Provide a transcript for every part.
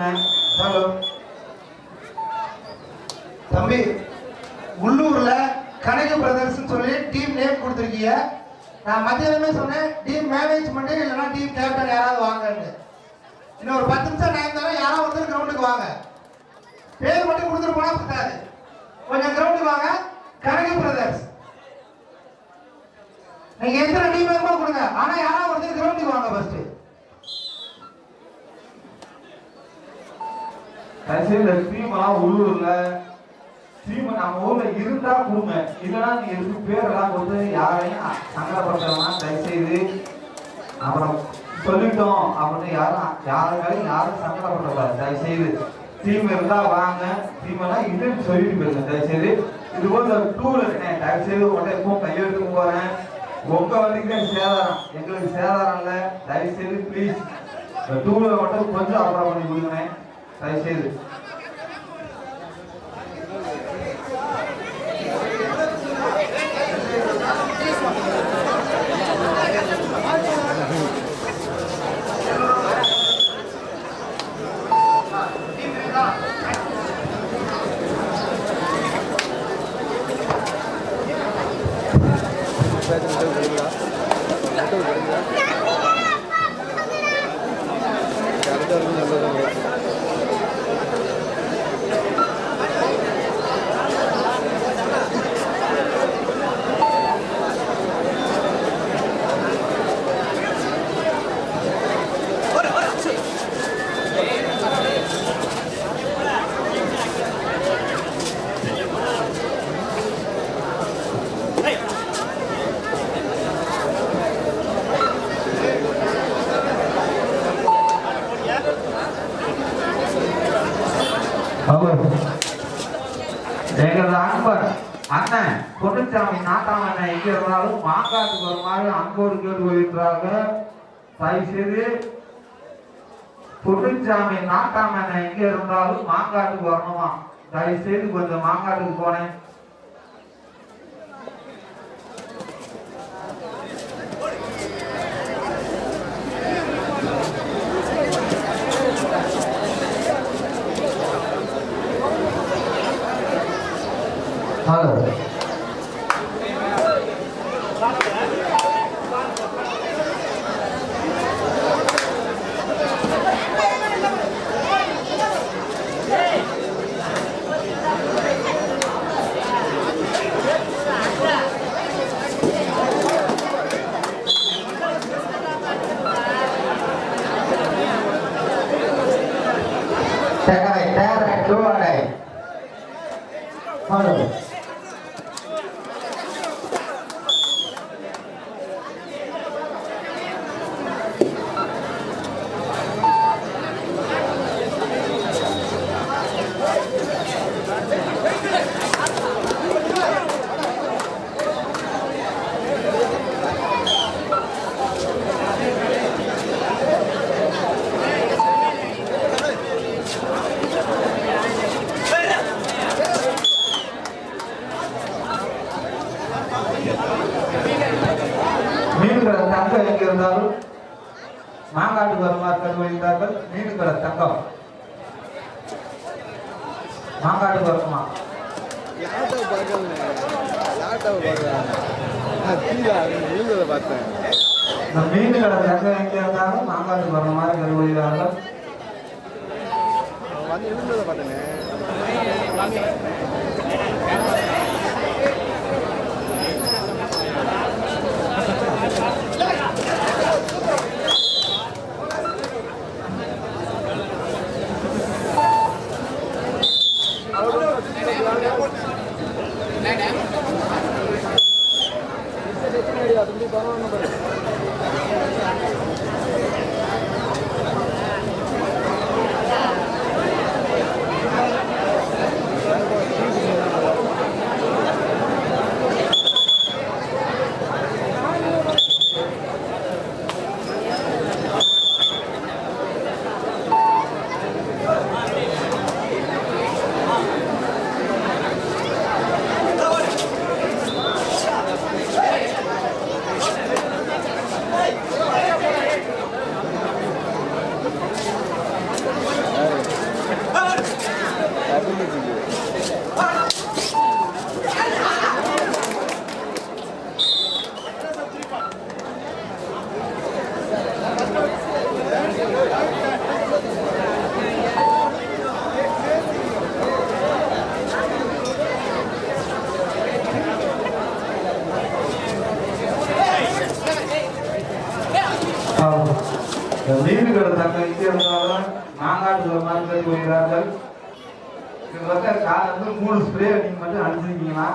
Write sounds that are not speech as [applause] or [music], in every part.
பேசுங்க ஹலோ. தம்பி உள்ளூர்ல கனக பிரதர்ஸ் சொல்லி டீம் நேம் கொடுத்துருக்கீங்க. நான் மத்தியானமே சொன்னேன் டீம் மேனேஜ்மெண்ட் இல்லைன்னா டீம் கேப்டன் யாராவது வாங்கன்னு. இன்னும் ஒரு பத்து நிமிஷம் டைம் தரேன் யாராவது ஒருத்தர் கிரவுண்டுக்கு வாங்க. பேர் மட்டும் கொடுத்துட்டு போனா பத்தாது. கொஞ்சம் கிரவுண்டுக்கு வாங்க கனக பிரதர்ஸ் நீங்க எத்தனை டீம் வேணுமோ கொடுங்க? ஆனா யாராவது ஒருத்தர் கிரவுண்டுக்கு வாங்க ஃபர்ஸ்ட் தயவுசெய்து இந்த உள்ளூர்ல. டீம் நம்ம ஊர்ல இருந்தா கொடுங்க. இல்லைன்னா நீங்க எதுக்கு பேரெல்லாம் கொடுத்து யாரையும் சங்கடப்படுத்தலாம் தயவுசெய்து அப்புறம் சொல்லிட்டோம் அப்படின்னு யாரும் யாரும் யாரும் சங்கடப்படக்கூடாது. தயவுசெய்து டீம் இருந்தா வாங்க. டீம் இதுன்னு சொல்லிட்டு போயிருங்க. தயவுசெய்து இது போல டூர் இருக்கேன் தயவுசெய்து உடனே எப்பவும் கையெழுத்து போறேன். உங்க வண்டிக்கு சேதாரம். எங்களுக்கு சேதாரம் இல்லை. தயவுசெய்து ப்ளீஸ் இந்த மட்டும் கொஞ்சம் அப்புறம் பண்ணி கொடுங்க. தயவுசெய்து அவர் [laughs] நாட்டாம் மாங்காக்கு வருமாறு இருந்தாலும் மாங்காட்டுக்கு வருமாறு தயவு செய்து பொன்னுச்சாமி நாட்டாம் எங்கே இருந்தாலும் மாங்காட்டுக்கு வரணுமா? தயவு செய்து கொஞ்சம் மாங்காட்டுக்கு போனேன். ஹலோ இருந்தாலும் மாங்காட்டுக்கு வருமாறு கண்டுபிடித்தார்கள் மீன்கிற தங்கம். மாங்காட்டுக்கு வருமா? லேப்டாப் பார்க்கல லேப்டாப் பார்க்கல நான் கீழே விழுந்ததை பார்த்தேன். இந்த வந்து விழுந்ததை பார்த்தேனே விளையாட்டு வருமாறு போகிறார்கள் இது வந்து காலை மூணு ஸ்ப்ரே நீங்க மட்டும் அடிச்சிருக்கீங்கன்னா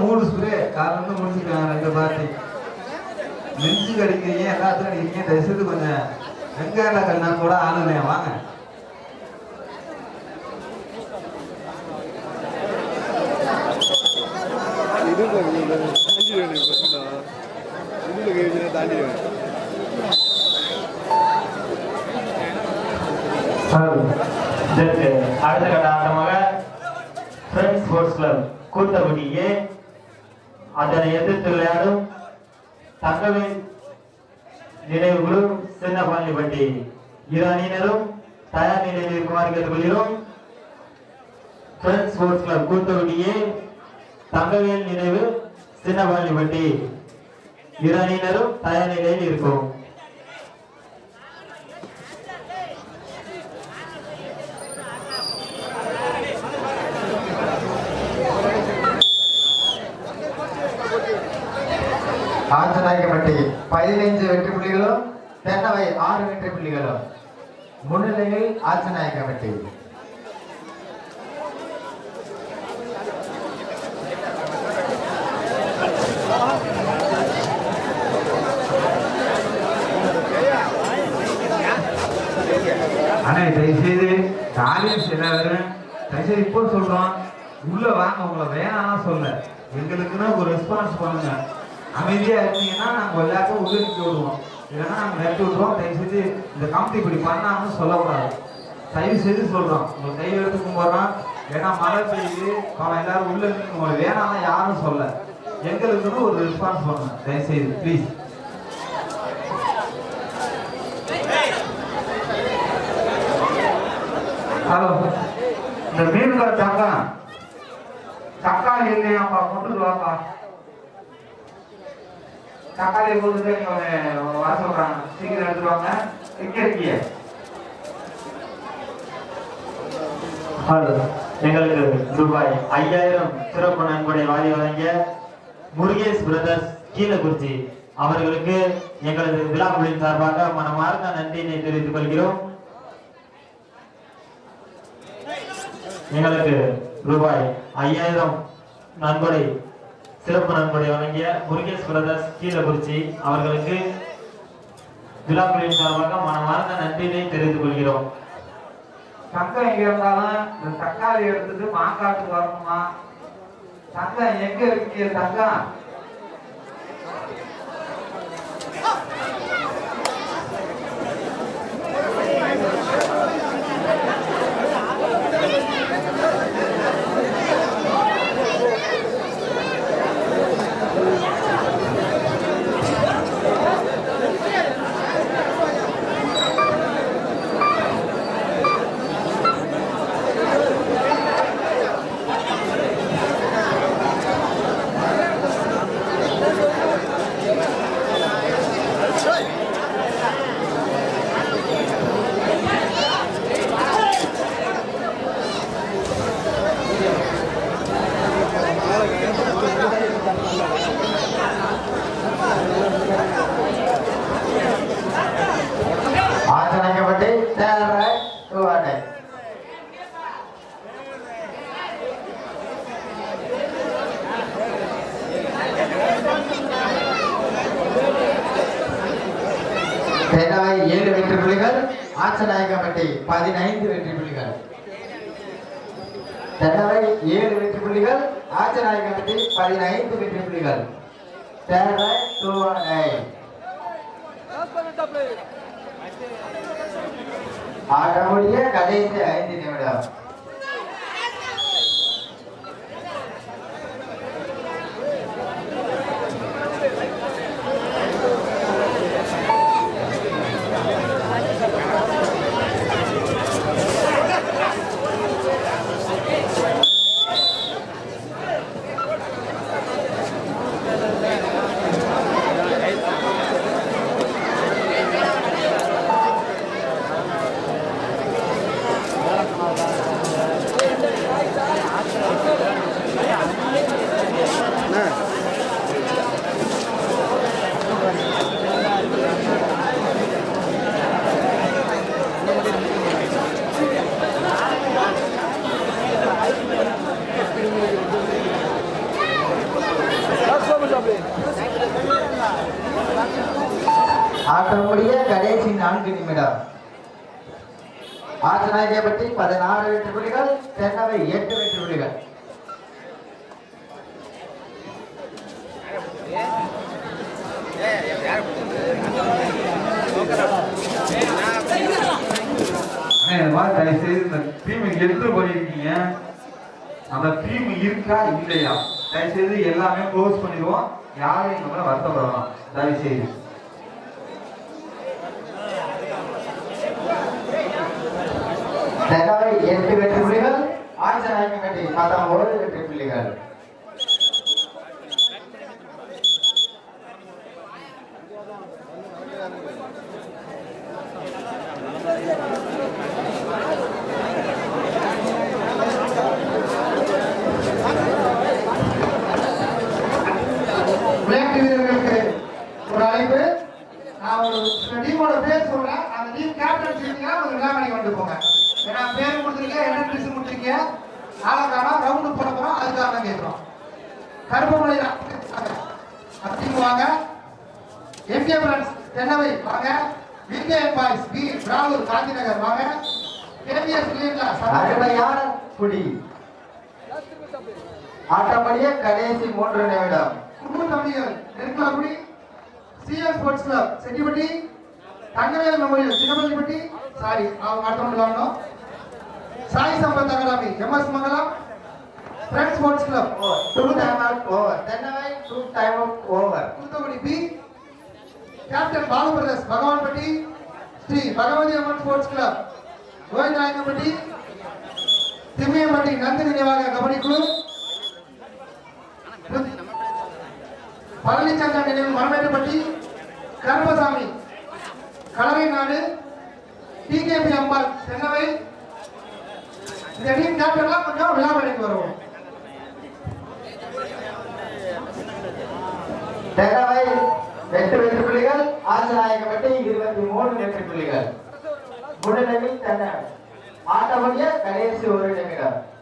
மூணு ஸ்ப்ரே காலைல முடிச்சுக்கலாம் ரெண்டு பார்ட்டி நெஞ்சு கடிக்கிறீங்க எல்லாத்தையும் அடிக்கிறீங்க தயவுசெய்து கொஞ்சம் வெங்காய கண்ணா கூட ஆளுலையா வாங்க. இடுப்புல இதற்கு அடுத்த கட்ட ஆட்டமாக ஃப்ரெண்ட்ஸ் ஸ்போர்ட்ஸ் கிளப் கூத்தகுடி அதனை எதிர்த்து விளையாடும் தங்கவேல் நினைவுகளும் சின்னபாண்டிப்பட்டி இரு அணியினரும் தயார் நிலையில் இருக்குமாறு கேட்டுக்கொள்கிறோம். Friends sports club Koothakudi Thangavel நினைவு சின்னபாண்டிப்பட்டி இரு அணியினரும் தயார் நிலையில் இருக்கும். ஆஞ்சநாயகப்பட்டி பதினைஞ்சு வெற்றி புள்ளிகளும் தென்னவை ஆறு வெற்றி புள்ளிகளும் முன்னிலையில் ஆஞ்சநாயக்கப்பட்டி அண்ணே தயவுசெய்து ஆடியன்ஸ் எல்லாரும் தயவுசெய்து இப்போ சொல்றோம். உள்ள வாங்க உங்களை வேணாம் சொல்ல. எங்களுக்குன்னு ஒரு ரெஸ்பான்ஸ் பண்ணுங்க. அமைதியா இருந்தீங்கன்னா நாங்க எல்லாத்தையும் உதவிக்கு விடுவோம். இல்லைன்னா நாங்கள் நிறுத்தி விட்டுருவோம். தயவுசெய்து இந்த காமெடி இப்படி பண்ணாங்கன்னு சொல்லக்கூடாது. தயவு செய்து சொல்கிறோம் உங்க கை எடுத்து கும்பிட்றோம். ஏன்னா மழை பெய்யுது. அவன் எல்லாரும் உள்ள நின்று வேணாம் வேணாம்னா யாரும் சொல்ல. எங்களுக்குன்னு ஒரு ரெஸ்பான்ஸ் பண்ணுங்க. தயவு செய்து ப்ளீஸ் ஹலோ. இந்த மீன்களை சக்கா தக்காளி இல்லையாப்பா கொண்டு வாப்பா. தக்காளி கொண்டு நீங்க வர சொல்றாங்க. சீக்கிரம் எடுத்துருவாங்க. எங்க இருக்கீங்க. ஹலோ எங்களுக்கு ரூபாய் ஐயாயிரம் சிறப்பு நன்கொடை வாரி வழங்கிய முருகேஷ் பிரதர்ஸ் கீழக்குறிச்சி அவர்களுக்கு எங்களது விழாக்குழுவின் சார்பாக மனமார்ந்த நன்றியினை தெரிவித்துக் கொள்கிறோம். எங்களுக்கு ரூபாய் ஐயாயிரம் நன்கொடை சிறப்பு நன்கொடை வழங்கிய முருகேஷ் பிரதர்ஸ் கீழகுறிச்சி அவர்களுக்கு விழாக்குழுவின் சார்பாக மனமார்ந்த நன்றியினை தெரிவித்துக் கொள்கிறோம். தங்கம் எங்க இருந்தாலும் இந்த தக்காளி எடுத்துட்டு மாங்காட்டுக்கு வரணுமா? தங்கம் எங்க இருக்கு தங்கம்? தென்னவை ஏழு வெற்றி புள்ளிகள் ஆச்சநாயக்கப்பட்டி பதினைந்து வெற்றி புள்ளிகள். தென்னவை ஏழு வெற்றி புள்ளிகள் ஆச்சநாயக்கப்பட்டி பதினைந்து வெற்றி புள்ளிகள். தேவை டூவாடை ஆட்டமுடிய கடைசி ஐந்து நிமிடம். கடைசி நான்கு நிமிடம். ஆச்சநாயகப்பட்டி பதினாறு வெற்றி புள்ளிகள் தென்னவை எட்டு வெற்றி புள்ளிகள். அண்ணே, செய்து இந்த எடுத்து போயிருக்கீங்க. அந்த டீம் இருக்கா இல்லையா? தயவு செய்து எல்லாமே க்ளோஸ் பண்ணிடுவோம். யாரும் எங்க மேல வருத்தப்படலாம். தயவு செய்து தென்னவை எட்டு வெற்றி புள்ளிகள் ஆச்சநாயகப்பட்டி பத்தொன்பது வெற்றி புள்ளிகள் விளையாட்டு வீரர்களுக்கு ஒரு அழைப்பு நான் ஒரு சில டீமோட பேர் சொல்றேன் அந்த டீம் கேப்டன் சொன்னீங்கன்னா ஒரு விழாமணி கொண்டு போங்க ஏன்னா பேர் கொடுத்துருக்கீங்க என்ன ட்ரெஸ் கொடுத்துருக்கீங்க ஆளக்கானா ரவுண்டு போட போறோம் அதுக்காக தான் கேட்குறோம் கருப்பு மலை டீம் வாங்க எம்கே தென்னவை வாங்க VK boys B. Piravur Gandhinagar வாங்க கேபிஎஸ் கிளீன்லா அருமையான புடி ஆட்டம் முடிய கடைசி மூன்று நிமிடம். குடும்ப தம்பிகள் Nerukkalakkudi CS sports club Chettipatti. Thangavel memorial Chinnapallipatti. Sorry அவங்க ஒன்று வாங்கணும் Sai Sampath academy MS Mangalam. Friends sports club two time out over Thennavai two time out over Thoothukudi B. Captain Balu brothers Bhagavanpatti Sri Bhagavathi Amman sports club Govindarayangapatti Thimmiyampatti Nandhi நினைவாக கபடி குழு பழனிச்சந்திரன் நினைவு மரமேட்டுப்பட்டி கருப்பசாமி கலவை நாடு DKP அம்பாள் தென்னவை இந்த team கேப்டன்லாம் கொஞ்சம் விழாமணிக்கு வருவோம். தென்னவை எட்டு வெற்றி புள்ளிகள் ஆச்சநாயகப்பட்டி இருபத்தி மூணு வெற்றி புள்ளிகள். முன்னிலைமை தன்னை ஆட்டம் கடைசி ஒரு நிமிடம்.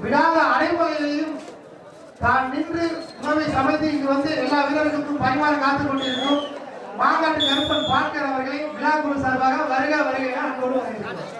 விடாத அடைமுறையிலையும் தான் நின்று உணவை சமைத்து இங்கு வந்து எல்லா வீரர்களுக்கும் பரிமாற காத்துக் கொண்டிருக்கும் மாங்காட்டு கருப்பன் பார்க்கிறவர்களை விழா குழு சார்பாக வருக வருகை என அன்போடு வரவேற்கிறோம்.